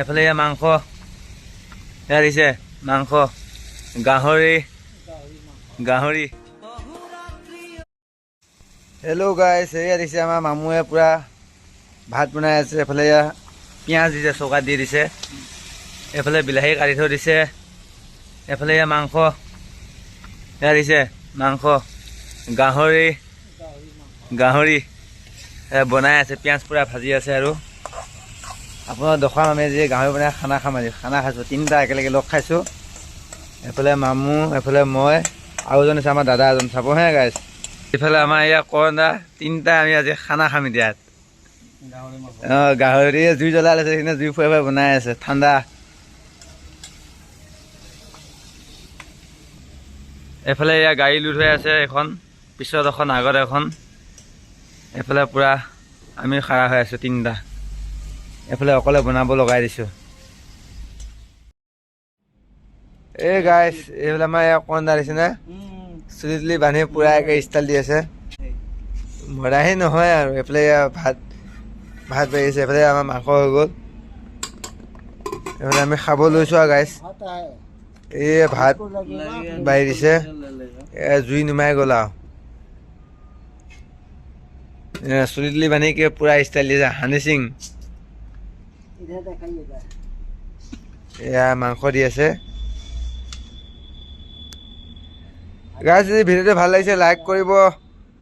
এফালে মাংস এয়া দিছে মাংস, গাহৰি গাহৰি। হেল্ল' গাইছ এয়া দিছে আমাৰ মামুৱে পূৰা ভাত বনাই আছে, এফালে পিঁয়াজ দিছে, চৌকাত দি দিছে। এফালে বিলাহী কাটি থৈ দিছে। এফালে মাংস এয়া দিছে মাংস, গাহৰি গাহৰি। বনাই আছে, পিঁয়াজ পূৰা ভাজি আছে আৰু। আপোনাৰ দেখুৱাম আমি যে গাহৰি বনাই খানা খাম আজি খানা খাইছোঁ তিনিটা একেলগে লগ খাইছোঁ। এফালে মামু এফালে মই আৰু এজন আছে আমাৰ দাদা এজন চাবহে গাইছ ইফালে আমাৰ এয়া কৰন্দা তিনিটা আমি আজি খানা খাম এতিয়া। অঁ গাহৰি জুই জ্বলাই লৈছে সেইখিনি জুই ফুৱাই ফুৱাই বনাই আছে ঠাণ্ডা। এফালে এয়া গাড়ী লোড হৈ আছে এখন পিছত এখন আগত এখন। এফালে পূৰা আমি খাৰা হৈ আছোঁ তিনিটা। এফালে অকলে বনাব লগাই দিছোঁ। এই গাইছ এইফালে আমাৰ কন্দা দিছে নে। চুলি তুলি বান্ধি পূৰা একে ষ্টাইল দি আছে। মৰাহি নহয় আৰু এইফালে ভাত ভাত বাঢ়িছে এইফালে আমাৰ মাংস হৈ গ'ল। এইফালে আমি খাব লৈছোঁ আৰু গাইছ এই ভাত বাঢ়ি দিছে জুই নুমাই গ'ল আৰু। চুলি তুলি বান্ধি কি পূৰা ষ্টাইল দিছে হানি সিং ভিডিঅ'টো ভাল লাগিছে লাইক কৰিব।